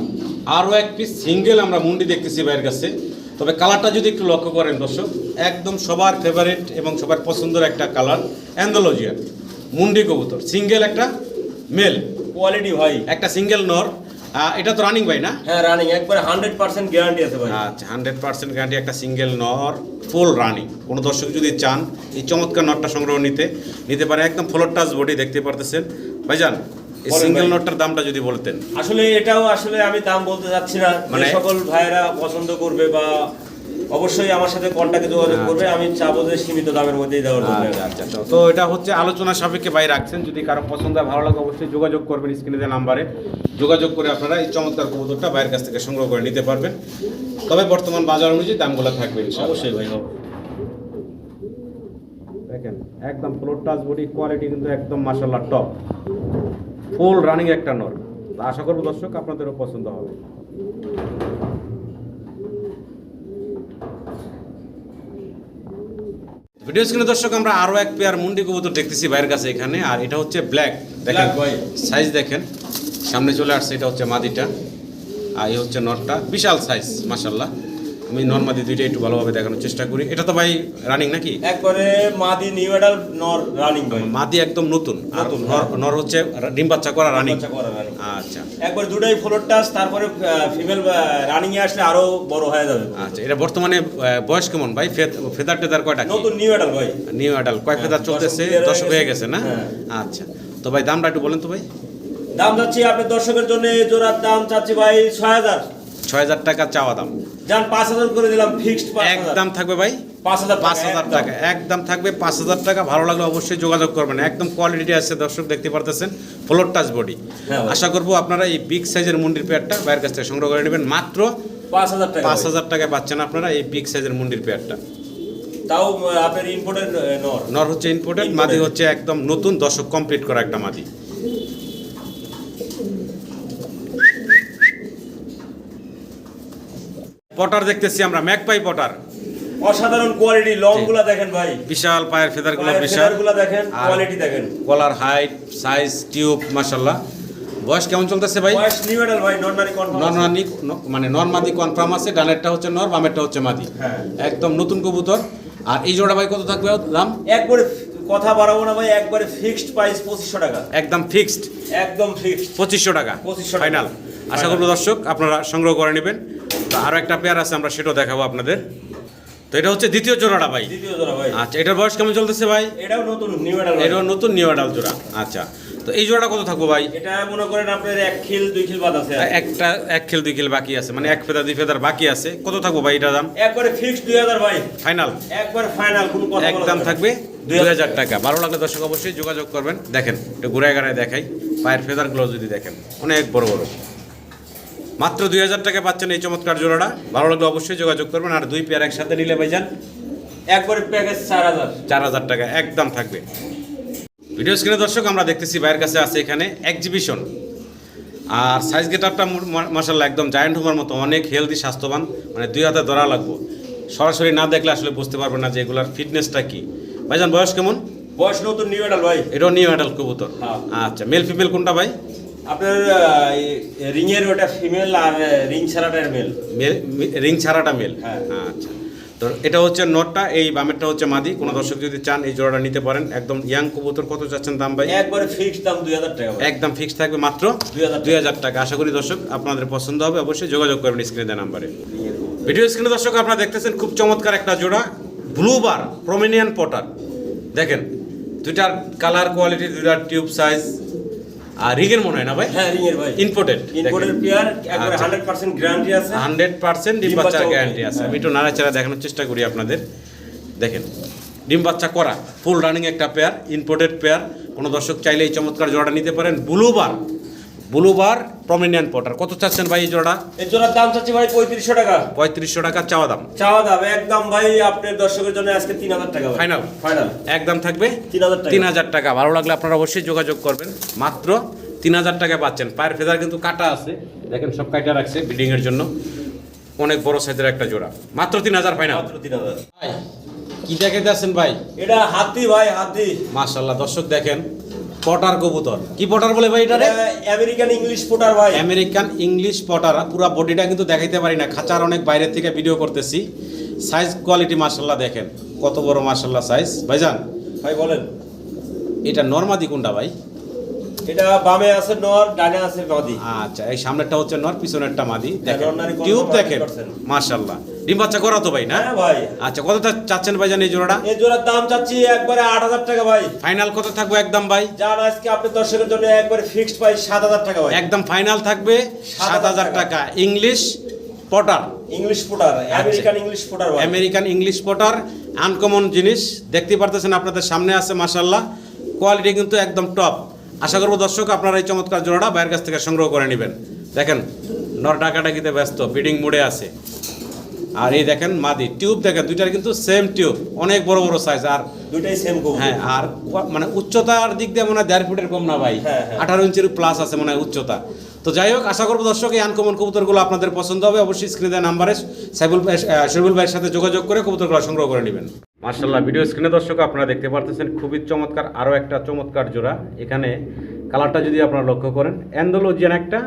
আরও এক পিস সিঙ্গেল আমরা মুন্ডি দেখতেছি ভাইয়ের কাছে। তবে কালারটা যদি একটু লক্ষ্য করেন দর্শক একদম সবার ফেভারিট এবং সবার পছন্দের একটা কালার অ্যান্ডোলজিয়ান মুন্ডি কবুতর। সিঙ্গেল একটা মেল কোয়ালিটি ভাই। একটা সিঙ্গেল নর। এটা তো রানিং ভাই না? হ্যাঁ রানিং একবারে হান্ড্রেড পার্সেন্ট গ্যারান্টি আছে ভাই। আচ্ছা হান্ড্রেড পার্সেন্ট গ্যারান্টি একটা সিঙ্গেল নর ফুল রানিং কোনো দর্শক যদি চান এই চমৎকার নটটা সংগ্রহ নিতে নিতে পারে একদম ফ্লোর টাচ বডি দেখতে পারতেছেন। ভাই ভাইজান এই সিঙ্গেল নটটার দামটা যদি বলতেন। আসলে এটাও আসলে আমি দাম বলতে চাচ্ছি না। মানে- সকল ভাইয়েরা পছন্দ করবে বা অবশ্যই আমার সাথে কন্ট্যাক্টে যোগাযোগ করবে আমি চাবো যে সীমিত দামের মধ্যেই দেওয়ার জন্য। আচ্ছা আচ্ছা। তো- এটা হচ্ছে আলোচনা সাপেক্ষে ভাই রাখছেন। যদি কারও পছন্দ ভালো লাগে অবশ্যই যোগাযোগ করবেন স্ক্রিনে দেওয়া নাম্বারে। যোগাযোগ করে আপনারা এই চমৎকার কবুতরটা ভাইয়ের কাছ থেকে সংগ্রহ করে নিতে পারবেন। তবে বর্তমান বাজার অনুযায়ী দামগুলো থাকবে। অবশ্যই ভাই দেখেন একদম ফ্লোর টাচ বডি কোয়ালিটি কিন্তু একদম মাসাল্লাহ টপ ফুল রানিং একটা নর। আশা করব দর্শক আপনাদেরও পছন্দ হবে। ভিডিও স্ক্রিনে দর্শক আমরা আরও এক পেয়ার মুন্ডি কবুতর দেখতেছি বাইরের কাছে এখানে আর এটা হচ্ছে ব্ল্যাক দেখেন সাইজ দেখেন সামনে চলে আসছে এটা হচ্ছে মাদিটা আর এই হচ্ছে নটটা। বিশাল সাইজ মাশাল্লাহ আমি নর্মাদি দুইটা একটু ভালোভাবে দেখানোর চেষ্টা করি। এটা তো ভাই রানিং নাকি? একবারে মাদি নিউ এডাল নর রানিং ভাই। মাদি একদম নতুন। আর নর- হ্যাঁ। হচ্ছে ডিম বাচ্চা করা রানিং আচ্ছা। একবার দুটাই ফ্লোর টাচ তারপরে ফিমেল রানিং এ আসলে আরও বড় হয়ে যাবে। আচ্ছা এটা বর্তমানে বয়স কেমন ভাই? ফেদ- ফেদার টেদার কয়টা নতুন নিউ এডাল ভাই। নিউ অ্যাডাল কয় ফেদার হ্যাঁ, চলতেছে? দশক বের হয়ে গেছে। না? হ্যাঁ। আচ্ছা। তো ভাই দামটা একটু বলেন তো ভাই। দাম যাচ্ছে আপনার দর্শকের জন্য জোড়ার দাম চাচ্ছি ভাই ছয় হাজার। ছয় হাজার টাকা চাওয়া দাম। যান পাঁচ হাজার করে দিলাম ফিক্সড একদম থাকবে ভাই? পাঁচ হাজার পাঁচ হাজার টাকা একদম থাকবে পাঁচ হাজার টাকা। ভালো লাগলে অবশ্যই যোগাযোগ করবেন। একদম কোয়ালিটি আছে দর্শক দেখতে পারতেছেন। ফ্লোর টাচ বডি আশা করব আপনারা এই বিগ সাইজের মুন্ডির পেয়ারটা বাইরের কাছ থেকে সংগ্রহ করে নেবেন। মাত্র পাঁচ হাজার টাকা পাঁচ। হাজার টাকায় পাচ্ছেন আপনারা এই বিগ সাইজের মুন্ডির পেয়ারটা তাও আপনার ইম্পোর্টের নর। নর হচ্ছে Imported। মাদি হচ্ছে একদম নতুন দশক কমপ্লিট করা একটা মাদি। পটার দেখতেছি আমরা ম্যাকপাই পটার। অসাধারণ কোয়ালিটি লংগুলা দেখেন ভাই। বিশাল পায়ের ফেদারগুলো বিশাল। ফেদারগুলা দেখেন কোয়ালিটি দেখেন। কলার হাইট সাইজ টিউব মাশাল্লাহ বয়স কেমন চলতেছে ভাই? বয়স নিউ এডাল ভাই নর্নারি কনফার্ম নর্মাদি মানে নর্মাদি কনফার্ম আছে। ডানেরটা হচ্ছে নর বামেরটা হচ্ছে মাদি। হ্যাঁ। একদম নতুন কবুতর। আর এই জোড়া ভাই কত থাকবে দাম? একবারে কথা বাড়াবো না ভাই একবারে ফিক্সড প্রাইস পঁচিশশো টাকা। একদম ফিক্সড একদম ফিক্সড পঁচিশশো টাকা। 2500 টাকা। ফাইনাল আশা করব দর্শক আপনারা সংগ্রহ করে নেবেন। তো আরও একটা পেয়ার আছে আমরা সেটাও দেখাবো আপনাদের। তো এটা হচ্ছে দ্বিতীয় জোড়াটা ভাই। দ্বিতীয় জোড়া ভাই। আচ্ছা এটার বয়স কেমন চলতেছে ভাই? এটাও নতুন নিউ এডাল এটাও নতুন নিউ অ্যাডাল জোড়া। আচ্ছা তো এই জোড়াটা কত থাকব ভাই? এটা মনে করেন আপনার এক খিল দুই খিল বাদ আছে একটা এক খেল দুই খেল বাকি আছে মানে এক ফেদার দুই ফেদার বাকি আছে। কত থাকব ভাই এটা দাম? একবারে ফিক্সড দুই হাজার ভাই। ফাইনাল একবার ফাইনাল কোনো কথা একদম থাকবে দুই হাজার। টাকা। ভালো লাগলে দর্শক অবশ্যই যোগাযোগ করবেন। দেখেন একটু ঘুরায় গাড়ায় দেখাই। পায়ের ফেদারগুলো যদি দেখেন অনেক বড় বড়। মাত্র দুই হাজার টাকা পাচ্ছেন এই চমৎকার জোড়াটা। ভালো লাগলে অবশ্যই যোগাযোগ করবেন আর দুই পেয়ার একসাথে নিলে ভাইজান একবারে প্যাকেজ চার হাজার। চার হাজার টাকা একদম থাকবে। ভিডিও স্ক্রিনে দর্শক আমরা দেখতেছি ভাইয়ের কাছে আছে এখানে এক্সিবিশন আর সাইজ গেট আপটা মাসাল্লাহ একদম জায়েন্ট হোমার মতো অনেক হেলদি স্বাস্থ্যবান মানে দুই হাতে ধরা লাগবো। সরাসরি না দেখলে আসলে বুঝতে পারবেন না যে এগুলার ফিটনেসটা কি। ভাইজান বয়স কেমন? বয়স নতুন নিউ এডাল ভাই। এটাও নিউ অ্যাডাল কবুতর। হ্যাঁ। আচ্ছা মেল ফিমেল কোনটা ভাই? আপনার রিং এর ওটা ফিমেল আর রিং মেল মেল রিং ছাড়াটা মেল হ্যাঁ। আচ্ছা। তো এটা হচ্ছে নটটা এই বামেরটা হচ্ছে মাদি। কোনো দর্শক যদি চান এই জোড়াটা নিতে পারেন। একদম ইয়াং কবুতর কত চাচ্ছেন দাম ভাই? একবারে দাম দুই হাজার টাকা একদম ফিক্স থাকবে মাত্র দুই হাজার টাকা। আশা করি দর্শক আপনাদের পছন্দ হবে। অবশ্যই যোগাযোগ করবেন স্ক্রিনে দেওয়া নাম্বারে ভিডিও স্ক্রিনে দর্শক আপনারা দেখতেছেন খুব চমৎকার একটা জোড়া। ব্লু বার প্রমিনিয়ান পটার দেখেন দুইটার কালার কোয়ালিটি দুইটার টিউব সাইজ আর রিগের মনে হয় না ভাই? হ্যাঁ রিং ভাই। ইম্পোর্টেড ইম্পোর্টের পেয়ার একবারে আচ্ছা। হান্ড্রেড পার্সেন্ট গ্যারান্টি আছে। হান্ড্রেড পার্সেন্ট ডিম ডিম বাচ্চার গ্যারান্টি আছে। হ্যাঁ। আমি একটু নাড়াচাড়া দেখানোর চেষ্টা করি আপনাদের। দেখেন ডিম বাচ্চা করা ফুল রানিং একটা পেয়ার ইম্পোর্টেড পেয়ার। কোনো দর্শক চাইলে এই চমৎকার জোড়াটা নিতে পারেন। ব্লুবার ব্লুবার প্রমিনিয়ান পটার কত চাচ্ছেন ভাই এই জোড়া এর জোড়ার দাম চাচ্ছি ভাই পঁয়ত্রিশশো টাকা। পঁয়ত্রিশশো টাকা চাওয়া দাম। চাওয়া দাম। একদম ভাই আপনার দর্শকের জন্য আজকে তিন হাজার টাকা Final? ফাইনাল একদম থাকবে? তিন হাজার টাকা। তিন হাজার টাকা। ভালো লাগলে আপনারা অবশ্যই যোগাযোগ করবেন। মাত্র তিন হাজার টাকা পাচ্ছেন। পায়ের ফেদার কিন্তু কাটা আছে। দেখেন সব কাটা রাখছে বিল্ডিং এর জন্য। অনেক বড় সাইজের একটা জোড়া। মাত্র তিন হাজার ফাইনাল মাত্র তিন হাজার। ভাই কি দেখাইতে আছেন ভাই? এটা হাতি ভাই হাতি। মাশাল্লাহ দর্শক দেখেন। পটার কবুতর। কি পটার বলে ভাই এটা আমেরিকান ইংলিশ পটার ভাই। American English pouter. পুরো বডিটা কিন্তু দেখাইতে পারি না। খাঁচার অনেক বাইরে থেকে ভিডিও করতেছি। সাইজ কোয়ালিটি মার্শাল্লাহ দেখেন। কত বড় মার্শাল্লাহ সাইজ ভাইজান ভাই বলেন। এটা নর্মাদি কোনটা ভাই? এটা বামে আছে নর ডানে আছে নদী আচ্ছা এই সামনেরটা হচ্ছে নর পিছনেরটা মাদি। দেখেন টিউব দেখেন? মাশাল্লাহ ডিম বাচ্চা করা তো ভাই না? হ্যাঁ ভাই। আচ্ছা কত চাচ্ছেন ভাইজান এই জোড়াটা? এই জোড়ার দাম চাচ্ছি একবারে আট হাজার টাকা ভাই। ফাইনাল কত থাকবে একদম ভাই? যার আজকে আপনার দর্শকের জন্য একবারে ফিক্সড প্রাইস সাত হাজার টাকা ভাই। একদম ফাইনাল থাকবে সাত হাজার টাকা। English pouter. English pouter American English ভাই। আমেরিকান ইংলিশ পটার আনকমন জিনিস। দেখতে পারতেছেন আপনাদের সামনে আছে মাসাল্লাহ কোয়ালিটি কিন্তু একদম টপ আশা করব দর্শক আপনারা এই চমৎকার জোড়াটা বাইরের কাছ থেকে সংগ্রহ করে নেবেন। দেখেন নর ডাকাডাকিতে ব্যস্ত ফিডিং মুডে আছে। আর এই দেখেন মাদি টিউব দেখেন দুইটার কিন্তু সেম টিউব অনেক বড় বড় সাইজ আর দুইটাই সেম হ্যাঁ আর মানে উচ্চতার দিক দিয়ে মনে হয় দেড় ফুটের কম না ভাই। হ্যাঁ, হ্যাঁ। আঠারো ইঞ্চির প্লাস আছে মনে হয় উচ্চতা। তো যাই হোক আশা করব দর্শক এই আনকমন কবুতরগুলো আপনাদের পছন্দ হবে। অবশ্যই স্ক্রিনে দেওয়া নাম্বারে সাইবুল শরীফুল ভাইয়ের সাথে যোগাযোগ করে কবুতরগুলো সংগ্রহ করে নেবেন। মার্শাল্লাহ ভিডিও স্ক্রিনে দর্শক আপনারা দেখতে পারতেছেন খুবই চমৎকার আরও একটা চমৎকার জোড়া। এখানে কালারটা যদি আপনারা লক্ষ্য করেন অ্যান্ডোলজিয়ান একটা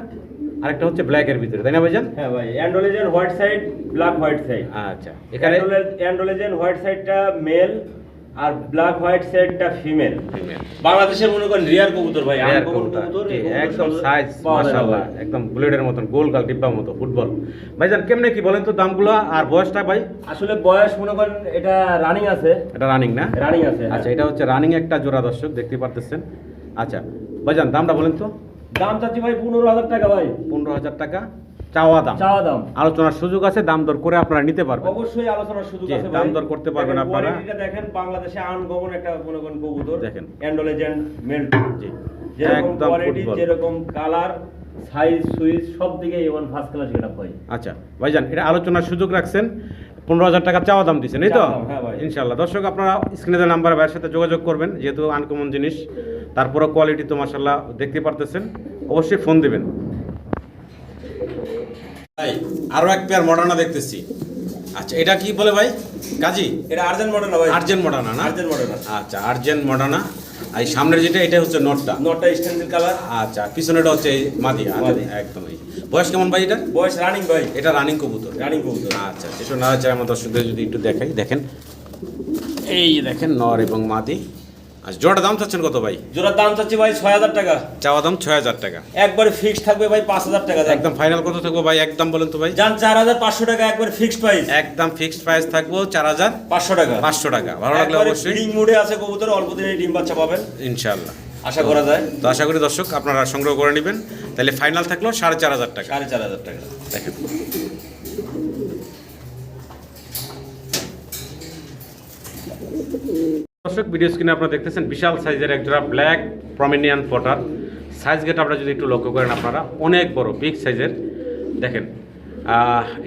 আরেকটা হচ্ছে ব্ল্যাকের ভিতরে তাই না ভাইজান? হ্যাঁ ভাই Andalusian white side black white side আচ্ছা এখানে অ্যান্ডোলেজেন হোয়াইট সাইডটা মেল আর ব্ল্যাক হোয়াইট সাইডটা ফিমেল বাংলাদেশের মনে করেন রিয়ার কবুতর ভাই uncommon কবুতর। একদম সাইজ মাশাআল্লাহ একদম বুলেটের মতন গোল গাল ডিব্বার মতো ফুটবল ভাইজান কেমনে কি বলেন তো দামগুলো আর বয়সটা ভাই? আসলে বয়স মনে করেন এটা রানিং আছে। এটা রানিং না? রানিং আছে হ্যাঁ। আচ্ছা এটা হচ্ছে রানিং একটা জোড়া দর্শক দেখতে পারতেছেন। আচ্ছা ভাইজান দামটা বলেন তো। দাম চাচ্ছি ভাই পনেরো হাজার টাকা ভাই। পনেরো হাজার টাকা। চাওয়া দাম। চাওয়া দাম। আলোচনার সুযোগ আছে দাম দর করে আপনারা নিতে পারবেন। অবশ্যই আলোচনার সুযোগ আছে দাম দর করতে পারবেন আপনারা। কোয়ালিটিটা দেখেন বাংলাদেশে আনকমন একটা মনে করেন কবুতর। দেখেন। অ্যান্ডোলেজেন্ট মেল জি। যেরকম একদম কোয়ালিটি যেরকম কালার সাইজ সুইজ সব দিকে এমন ফার্স্ট ক্লাস গেটআপ ভাই আচ্ছা ভাইজান এটা আলোচনার সুযোগ রাখছেন। পনেরো হাজার টাকা চাওয়া দাম দিচ্ছেন এই তো? হ্যাঁ ভাই। ইনশাল্লাহ দর্শক আপনারা স্ক্রিনে নাম্বার ভাইয়ের সাথে যোগাযোগ করবেন যেহেতু আনকমন জিনিস তারপরে কোয়ালিটি তো মাসাল্লাহ দেখতে পারতেছেন। অবশ্যই ফোন দিবেন। ভাই আরও এক পেয়ার মডার্না দেখতেছি। আচ্ছা এটা কি বলে ভাই? কাজী? এটা আর্জেন্ট মডেল না ভাই। আর্জেন্ট মডার্না না? আর্জেন্ট মডেল না আচ্ছা আর্জেন্ট মডার্না আর এই সামনের যেটা এটা হচ্ছে নটটা নটটা স্টেনসিল কালার আচ্ছা পিছনেটা হচ্ছে মাদি। মাদি। একদমই। বয়স কেমন ভাই এটা বয়স রানিং ভাই। এটা রানিং কবুতর। রানিং কবুতর। আচ্ছা সেটা না চাই আমার দর্শকদের যদি একটু দেখাই দেখেন। এই দেখেন নর এবং মাদি। আচ্ছা জোড়া দাম চাচ্ছেন কত ভাই? জোড়ার দাম চাচ্ছি ভাই ছয় হাজার টাকা। চাওয়া দাম ছয় হাজার টাকা। একবারে ফিক্সড থাকবে ভাই পাঁচ হাজার টাকা একদম ফাইনাল কত থাকব ভাই? একদম বলেন তো ভাই। যান চার হাজার পাঁচশো টাকা একবারে ফিক্সড প্রাইস একদম ফিক্সড প্রাইস থাকব চার হাজার পাঁচশো টাকা। পাঁচশো টাকা ভালো লাগলে অবশ্যই। ব্রিডিং মুডে আছে কবুতর অল্প দিনে ডিম বাচ্চা পাবেন। ইনশাল্লাহ আশা করা যায়। তো আশা করি দর্শক আপনারা সংগ্রহ করে নেবেন। তাহলে ফাইনাল থাকল সাড়ে চার হাজার টাকা। সাড়ে চার হাজার টাকা। দেখেন দর্শক ভিডিও স্ক্রিনে আপনারা দেখতেছেন বিশাল সাইজের একজোড়া black Pomeranian pouter size get আপনারা যদি একটু লক্ষ্য করেন আপনারা অনেক বড় বিগ সাইজের দেখেন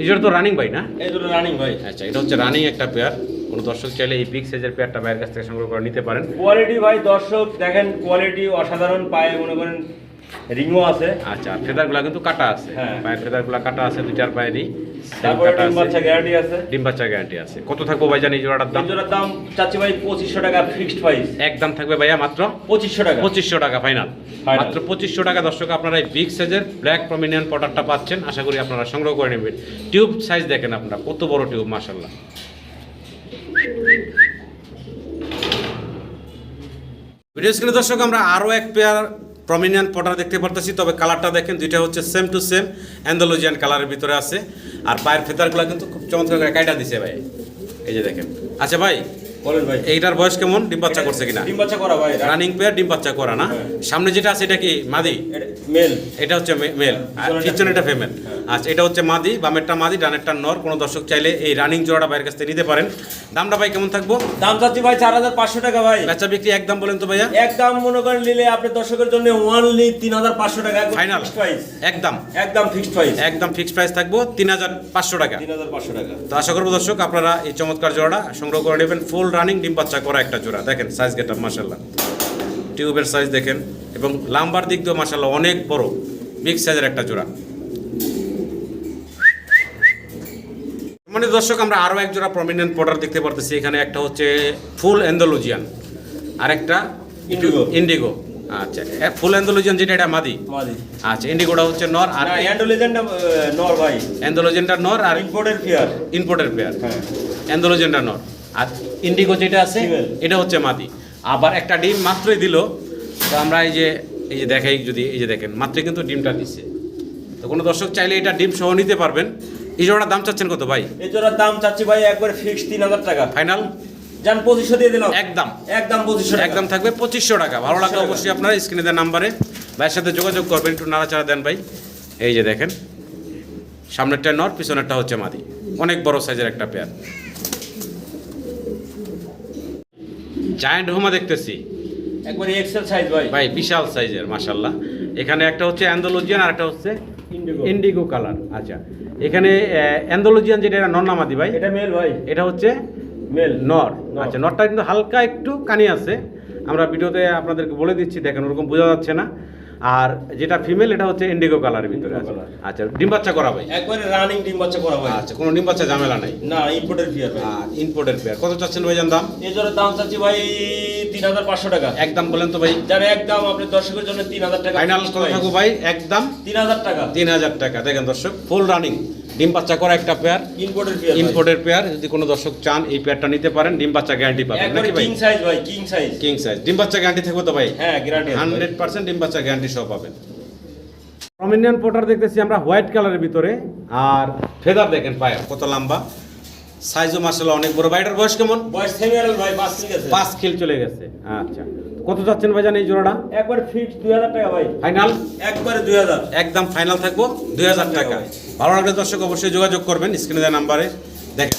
জোড়া তো রানিং বাই না? এই দুটো রানিং ভাই আচ্ছা এটা হচ্ছে রানিং একটা পেয়ার কোনো দর্শক চাইলে এই বিগ সাইজের পেয়ারটা ভাইয়ের কাছ থেকে সংগ্রহ করে নিতে পারেন। কোয়ালিটি ভাই দর্শক দেখেন কোয়ালিটি অসাধারণ। পায়ে মনে করেন রিংও আছে। আচ্ছা ফেদারগুলো কিন্তু কাটা আছে। হ্যাঁ। পায়ের ফেদারগুলো কাটা আছে দুইটার পায়েরই। তারপরে ডিম বাচ্চা গ্যারান্টি আছে। ডিম বাচ্চা গ্যারান্টি আছে। কত থাকব ভাইজান এই জোড়াটার দাম? জোড়ার দাম চাচ্ছি ভাই পঁচিশশো টাকা ফিক্সড প্রাইস একদম থাকবে ভাইয়া মাত্র পঁচিশশো টাকা। পঁচিশশো টাকা ফাইনাল মাত্র পঁচিশশো টাকা দর্শক আপনারা এই বিগ সাইজের ব্ল্যাক প্রমিনিয়ান পটারটা পাচ্ছেন। আশা করি আপনারা সংগ্রহ করে নেবেন। টিউব সাইজ দেখেন আপনারা কত বড় টিউব মাসাল্লাহ ভিডিও স্ক্রিনে দর্শক আমরা আরও এক পেয়ার প্রমিনিয়ান পটার দেখতে পারতেছি, তবে কালারটা দেখেন, দুইটা হচ্ছে সেম টু সেম অ্যান্ডোলজিয়ান কালারের ভিতরে আছে। আর পায়ের ফেতারগুলো কিন্তু খুব চমৎকার করে কাইটা দিছে ভাই। এই যে দেখেন। আচ্ছা ভাই বলেন ভাই। এইটার বয়স কেমন? ডিম বাচ্চা করছে কিনা? ডিম বাচ্চা করা ভাই রানিং পেয়ার ডিম বাচ্চা করা না? হ্যাঁ। সামনে যেটা আছে এটা কি? মাদি? মেল। এটা হচ্ছে মেল। পিছনেরটা পিছনে এটা ফিমেল হ্যাঁ। আচ্ছা এটা হচ্ছে মাদি বামেরটা মাদি ডানেরটা নর। কোনো দর্শক চাইলে এই রানিং জোড়াটা বাইরের কাছ থেকে নিতে পারেন। দামটা ভাই কেমন থাকব? দাম চাচ্ছি ভাই চার হাজার পাঁচশো টাকা ভাই। বেচা বিক্রি একদম বলেন তো ভাইয়া। একদম মনে করেন নিলে আপনার দর্শকের জন্য ওয়ানলি তিন হাজার পাঁচশো টাকা ফাইনাল প্রাইস একদম। একদম ফিক্সড প্রাইস একদম ফিক্সড প্রাইস থাকব তিন হাজার পাঁচশো টাকা। তিন হাজার পাঁচশো টাকা। তো আশা করব দর্শক আপনারা এই চমৎকার জোড়াটা সংগ্রহ করে নেবেন ফুল রানিং ডিম বাচ্চা করা একটা জোড়া। দেখেন সাইজ গেট আপ মাসাল্লাহ টিউবের সাইজ দেখেন এবং লাম্বার দিক দিয়েও মাসাল্লাহ অনেক বড় বিগ সাইজের একটা জোড়া। মানে দর্শক আমরা আরও এক জোড়া প্রমিনেন্ট পটার দেখতে পারতেছি। এখানে একটা হচ্ছে ফুল অ্যান্ডোলজিয়ান আর একটা Indigo। ইন্ডিগো আচ্ছা ফুল অ্যান্ডোলজিয়ান যেটা এটা মাদি? আচ্ছা ইন্ডিগোটা হচ্ছে নর আর না অ্যান্ডোলেজেন্ড নর ভাই। অ্যান্ডোলজিয়ানটা নর আর ইম্পোর্টের ফিয়ার ইম্পোর্টের পেয়ার হ্যাঁ। অ্যান্ডোলজেনটা নর। আর ইন্ডিগো যেটা আছে এটা হচ্ছে মাদি আবার একটা ডিম মাত্রই দিল। তো আমরা এই যে এই যে দেখাই যদি এই যে দেখেন মাত্রই কিন্তু ডিমটা দিচ্ছে তো কোনো দর্শক চাইলে এটা ডিম সহ নিতে পারবেন। এই জোড়ার দাম চাচ্ছেন কত ভাই? এই জোড়ার দাম চাচ্ছি ভাই একবার ফিক্সড তিন হাজার টাকা। ফাইনাল যান পঁচিশশো দিয়ে দিলাম। একদম। একদম পঁচিশশো একদম থাকবে পঁচিশশো টাকা। ভালো লাগলে অবশ্যই আপনার স্ক্রিনে দেওয়ার নাম্বারে ভাইয়ের সাথে যোগাযোগ করবেন একটু নাড়াচাড়া দেন ভাই। এই যে দেখেন সামনেরটা নর পিছনেরটা হচ্ছে মাদি অনেক বড় সাইজের একটা পেয়ার জায়ান্ট হোমা দেখতেছি। একবারে এক্সেল সাইজ ভাই। ভাই বিশাল সাইজের মাশাল্লাহ এখানে একটা হচ্ছে অ্যান্ডোলজিয়ান আর একটা হচ্ছে ইন্ডিগো ইন্ডিগো কালার আচ্ছা এখানে অ্যান্ডোলজিয়ান যেটা এটা নর নামাদি ভাই। এটা মেল ভাই। এটা হচ্ছে মেল নর। আচ্ছা নরটা কিন্তু হালকা একটু কানি আছে। আমরা ভিডিওতে আপনাদেরকে বলে দিচ্ছি দেখেন ওরকম বোঝা যাচ্ছে না। আর যেটা ফিমেল এটা হচ্ছে ইন্ডিগো কালার ভিতরে আছে। আচ্ছা ডিম বাচ্চা করা ভাই একবারে রানিং ডিম বাচ্চা করা ভাই আচ্ছা কোনো ডিম বাচ্চা ঝামেলা নাই? না ইম্পোর্টের পেয়ার ভাই। ইম্পোর্টেড পেয়ার কত চাচ্ছেন ভাই দাম? এই দাম চাচ্ছি ভাই তিন হাজার পাঁচশো টাকা। একদম বলেন তো ভাই। যার একদম আপনার দর্শকের জন্য তিন হাজার টাকা ফাইনাল কত থাকব ভাই একদম। তিন হাজার টাকা। তিন হাজার টাকা দেখেন দর্শক ফুল রানিং ডিম বাচ্চা করা একটা পেয়ার ইম্পোর্টের পিয়ার ইম্পোর্টের পেয়ার যদি কোনো দর্শক চান এই পেয়ারটা নিতে পারেন ডিম বাচ্চা গ্যারান্টি পাবেন নাকি ভাই? কিং সাইজ ভাই কিং সাইজ কিং সাইজ ডিম বাচ্চা গ্যারান্টি থাকবে তো ভাই? হ্যাঁ গ্যারান্টি হান্ড্রেড পার্সেন্ট ডিম বাচ্চা গ্যারান্টি সহ পাবেন। পোটার দেখতেছি আমরা হোয়াইট কালারের ভিতরে আর ফেদার দেখেন পায়ে কত লম্বা। সাইজও মাসাল্লাহ অনেক বড়। ভাই এটার বয়স কেমন? বয়স সেমিয়াল ভাই পাঁচ ঠিক আছে। পাঁচ খিল চলে গেছে। আচ্ছা। কত যাচ্ছেন ভাইজান এই জোড়াটা? একবার ফিক্স দুই হাজার টাকা ভাই। ফাইনাল একবারে দুই হাজার। একদম ফাইনাল থাকব দুই হাজার টাকা। ভালো লাগলে দর্শক অবশ্যই যোগাযোগ করবেন স্ক্রিনে দেওয়া নাম্বারে। দেখেন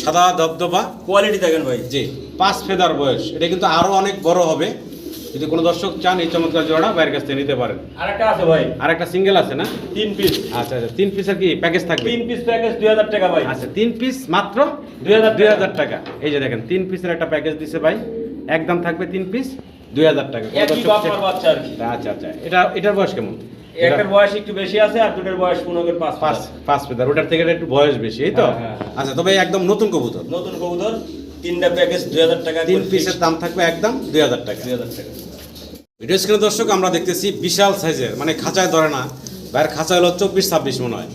সাদা দবদবা কোয়ালিটি দেখেন ভাই। জি পাঁচ ফেদার বয়স। এটা কিন্তু আরও অনেক বড় হবে। যদি কোনো দর্শক চান এই চমৎকার জোড়া বাইরের কাছ থেকে নিতে পারেন। আর একটা আছে ভাই। আর একটা সিঙ্গেল আছে না? তিন পিস আচ্ছা আচ্ছা তিন পিসের কি প্যাকেজ থাকবে? তিন পিস প্যাকেজ দুই হাজার টাকা ভাই। আচ্ছা তিন পিস মাত্র 2000 দুই হাজার টাকা। এই যে দেখেন তিন পিসের একটা প্যাকেজ দিছে ভাই। একদম থাকবে তিন পিস দুই হাজার টাকা। আচ্ছা আচ্ছা এটা এটার বয়স কেমন? একটার বয়স একটু বেশি আছে আর দুটোর বয়স পনেরো পাঁচ পাঁচ পাঁচ পাঁচ ওটার থেকে একটু বয়স বেশি এই তো? হ্যাঁ, হ্যাঁ, হ্যাঁ। আচ্ছা তবে একদম নতুন কবুতর। নতুন কবুতর। তিনটা প্যাকেজ দুই হাজার টাকা তিন পিসের দাম থাকবে একদম দুই হাজার টাকা। দুই হাজার টাকা। ভিডিও স্ক্রিনে দর্শক আমরা দেখতেছি বিশাল সাইজের মানে খাঁচায় ধরে না। বাইরের খাঁচায় হলো চব্বিশ ছাব্বিশ মনে হয়।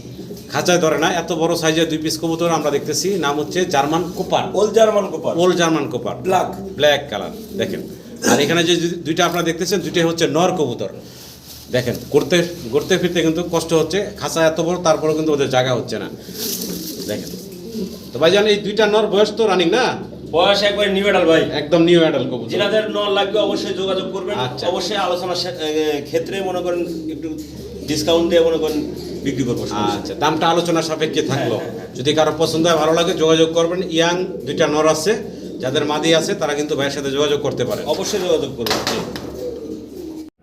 খাঁচায় ধরে না এত বড় সাইজের দুই পিস কবুতর আমরা দেখতেছি। নাম হচ্ছে German কোপার। Old German cropper old German cropper black black colour দেখেন। আর এখানে যে দুইটা আপনারা দেখতেছেন দুইটাই হচ্ছে নর কবুতর। দেখেন ঘুরতে ঘুরতে ফিরতে কিন্তু কষ্ট হচ্ছে। খাঁচা এত বড় তারপরেও কিন্তু ওদের জায়গা হচ্ছে না। দেখেন। তো ভাই ভাইজান এই দুইটা নর বয়স তো রানিং না? বয়স একবার নিউ নিউডাল ভাই। একদম নিউ অ্যাডাল কবুতর। যেনাদের নল লাগবে অবশ্যই যোগাযোগ করবেন। আচ্ছা। অবশ্যই আলোচনার ক্ষেত্রে মনে করেন একটু ডিসকাউন্ট দিয়ে মনে করেন বিক্রি করব। আচ্ছা দামটা আলোচনা সাপেক্ষে থাকল। হ্যাঁ, হ্যাঁ, যদি কারও পছন্দ হয় ভালো লাগে যোগাযোগ করবেন। ইয়াং দুইটা নর আছে যাদের মাদি আছে তারা কিন্তু ভাইয়ের সাথে যোগাযোগ করতে পারে। অবশ্যই যোগাযোগ করবেন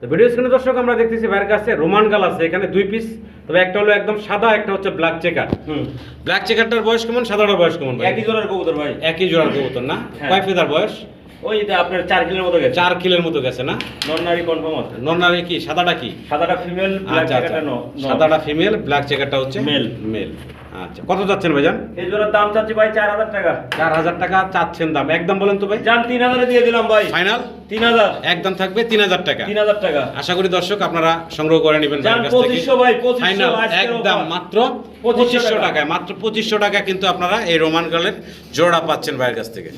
তো ভিডিও স্ক্রিনে দর্শক আমরা দেখতেছি ভাইয়ের কাছে রোমান গাল আছে এখানে দুই পিস তবে একটা হলো একদম সাদা একটা হচ্ছে ব্ল্যাক চেকার হুম। ব্ল্যাক চেকারটার বয়স কেমন? সাদাটার বয়স কেমন ভাই? একই জোড়ার কবুতর ভাই। একই জোড়ার কবুতর না? হ্যাঁ। কয় ফেদার বয়স? ওই আপনার চার কিলোর মতো গেছে। চার কিলের মতো গেছে না? নর্নারি কনফার্ম আছে। নর্নারি কি? সাদাটা কি? সাদাটা ফিমেল ব্ল্যাক জ্যাকেটটা নো সাদাটা ফিমেল ব্ল্যাক চেকারটা হচ্ছে Male। মেল আচ্ছা কত যাচ্ছেন ভাইজান? এই জোড়ার দাম চাচ্ছি ভাই চার হাজার টাকা। চার হাজার টাকা চাচ্ছেন দাম। একদম বলেন তো ভাই। যান তিন হাজারে দিয়ে দিলাম ভাই। ফাইনাল তিন হাজার। একদম থাকবে তিন হাজার টাকা। তিন হাজার টাকা। আশা করি দর্শক আপনারা সংগ্রহ করে নেবেন পঁচিশশো ভাই ফাইনাল একদম মাত্র 2500 পঁচিশশো টাকায় মাত্র পঁচিশশো টাকা কিন্তু আপনারা এই রোমান গার্লের জোড়া পাচ্ছেন ভাইয়ের কাছ থেকে।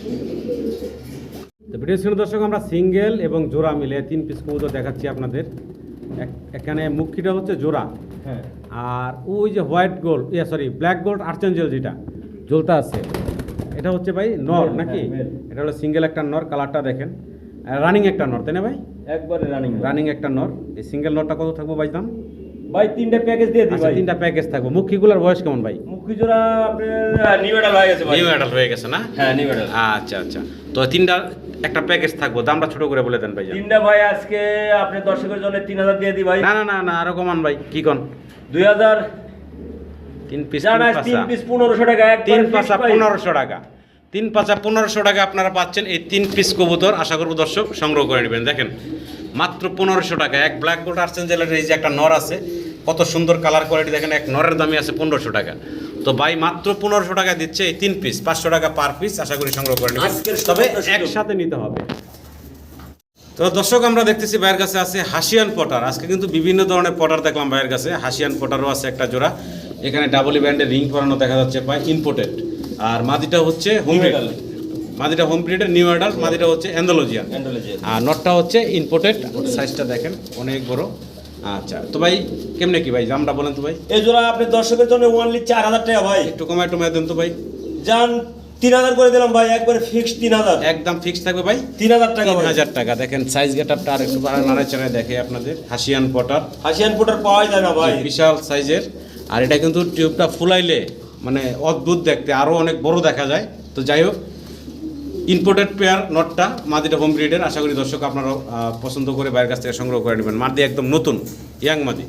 তো ভিডিও স্ক্রিনে দর্শক আমরা সিঙ্গেল এবং জোড়া মিলে তিন পিস কবুতর দেখাচ্ছি আপনাদের। এক- এখানে মুখিটা হচ্ছে জোড়া। হ্যাঁ। আর ওই যে white gold yeah sorry black gold archangel যেটা জ্বলতা আছে। এটা হচ্ছে ভাই নর নাকি? হ্যাঁ, এটা হলো সিঙ্গেল একটা নর কালারটা দেখেন। রানিং একটা নর তাই না ভাই? একবারে রানিং রানিং একটা নর। এই সিঙ্গেল নরটা কত থাকব ভাই দাম? ভাই তিনটা প্যাকেজ দিয়ে দিই আচ্ছা ভাই। তিনটা প্যাকেজ থাকব। মুখিগুলোর বয়স কেমন ভাই? মুখি জোড়া আপনার নিউ মেডাল হয়ে গেছে ভাই। নিউ অ্যাডাল্ট হয়ে গেছে না? হ্যাঁ নিউ মেডাল আচ্ছা আচ্ছা। তো তিনটা একটা প্যাকেজ থাকব দামটা ছোট করে বলে দেন ভাই তিনটা ভাই আজকে আপনি দর্শকের জন্য তিন হাজার দিয়ে দিই ভাই। না না না না আরও কমান ভাই কি কন? দুই হাজার। তিন পিস তিন পিস পনেরোশো টাকা তিন পাঁচা পনেরোশো টাকা। তিন পাঁচা পনেরোশো টাকা আপনারা পাচ্ছেন এই তিন পিস কবুতর আশা করব দর্শক সংগ্রহ করে নেবেন। দেখেন মাত্র পনেরোশো টাকা এক ব্ল্যাক গোল্ড আর্সেঞ্জেলের এই যে একটা নর আছে কত সুন্দর কালার কোয়ালিটি দেখেন এক নরের দামই আছে পনেরোশো টাকা। তো ভাই মাত্র পনেরোশো টাকা দিচ্ছে এই তিন পিস পাঁচশো টাকা পার পিস আশা করি সংগ্রহ করে নেবেন। তবে একসাথে নিতে হবে। তো দর্শক আমরা দেখতেছি ভাইয়ের কাছে আছে হাসিয়ান পটার। আজকে কিন্তু বিভিন্ন ধরনের পটার দেখলাম ভাইয়ের কাছে। হাসিয়ান পটারও আছে একটা জোড়া। এখানে ডাবল ব্যান্ডের রিং পরানো দেখা যাচ্ছে প্রায় ইম্পোর্টেড আর মাদিটা হচ্ছে হোম মাদিটা হোম প্রিডের নিউ অ্যাডাল্ট মাদিটা হচ্ছে অ্যান্ডোলজিয়ান আর নটটা হচ্ছে ইম্পোর্টেড সাইজটা দেখেন অনেক বড়। আচ্ছা তো ভাই কেমনে কি ভাই? দামটা বলেন তো ভাই। এই জোড়া আপনার দর্শকের জন্য ওনলি চার হাজার টাকা ভাই। একটু কমায় টমায় দেন তো ভাই। যান তিন হাজার করে দিলাম ভাই একবারে ফিক্সড তিন হাজার। একদম ফিক্স থাকবে ভাই? তিন হাজার টাকা তিন হাজার টাকা। দেখেন সাইজ গেট আপটা আর একটু নাড়ায় চাড়ায় দেখে আপনাদের। হাসিয়ান পটার হাসিয়ান ফুটার পাওয়া যায় না ভাই। বিশাল সাইজের আর এটা কিন্তু টিউবটা ফুলাইলে মানে অদ্ভুত দেখতে আরও অনেক বড় দেখা যায়। তো যাই হোক ইম্পোর্টেড পেয়ার নটটা মাদিটা হোম ব্রিডের আশা করি দর্শক আপনারা পছন্দ করে বাইরের কাছ থেকে সংগ্রহ করে নেবেন। মাদি একদম নতুন, ইয়াং মাদি।